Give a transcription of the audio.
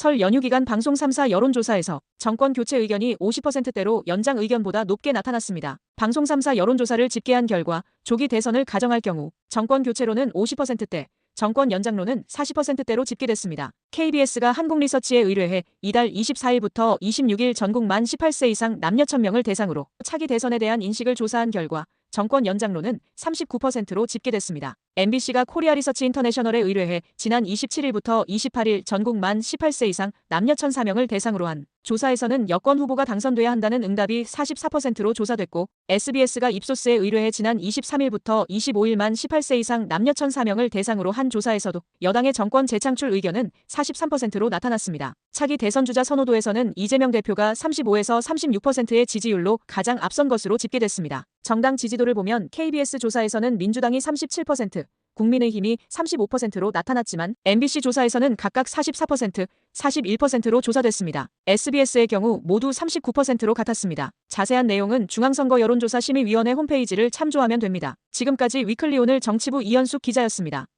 설 연휴 기간 방송 3사 여론조사에서 정권 교체 의견이 50%대로 연장 의견보다 높게 나타났습니다. 방송 3사 여론조사를 집계한 결과 조기 대선을 가정할 경우 정권 교체로는 50%대, 정권 연장로는 40%대로 집계됐습니다. KBS가 한국리서치에 의뢰해 이달 24일부터 26일 전국 만 18세 이상 남녀 1000명을 대상으로 차기 대선에 대한 인식을 조사한 결과 정권 연장로는 39%로 집계됐습니다. MBC가 코리아 리서치 인터내셔널에 의뢰해 지난 27일부터 28일 전국 만 18세 이상 남녀 1004명을 대상으로 한 조사에서는 여권 후보가 당선돼야 한다는 응답이 44%로 조사됐고 SBS가 입소스에 의뢰해 지난 23일부터 25일 만 18세 이상 남녀 1004명을 대상으로 한 조사에서도 여당의 정권 재창출 의견은 43%로 나타났습니다. 차기 대선 주자 선호도에서는 이재명 대표가 35에서 36%의 지지율로 가장 앞선 것으로 집계됐습니다. 정당 지지도를 보면 KBS 조사에서는 민주당이 37%, 국민의힘이 35%로 나타났지만 MBC 조사에서는 각각 44%, 41%로 조사됐습니다. SBS의 경우 모두 39%로 같았습니다. 자세한 내용은 중앙선거 여론조사 심의위원회 홈페이지를 참조하면 됩니다. 지금까지 위클리 오늘 정치부 이현숙 기자였습니다.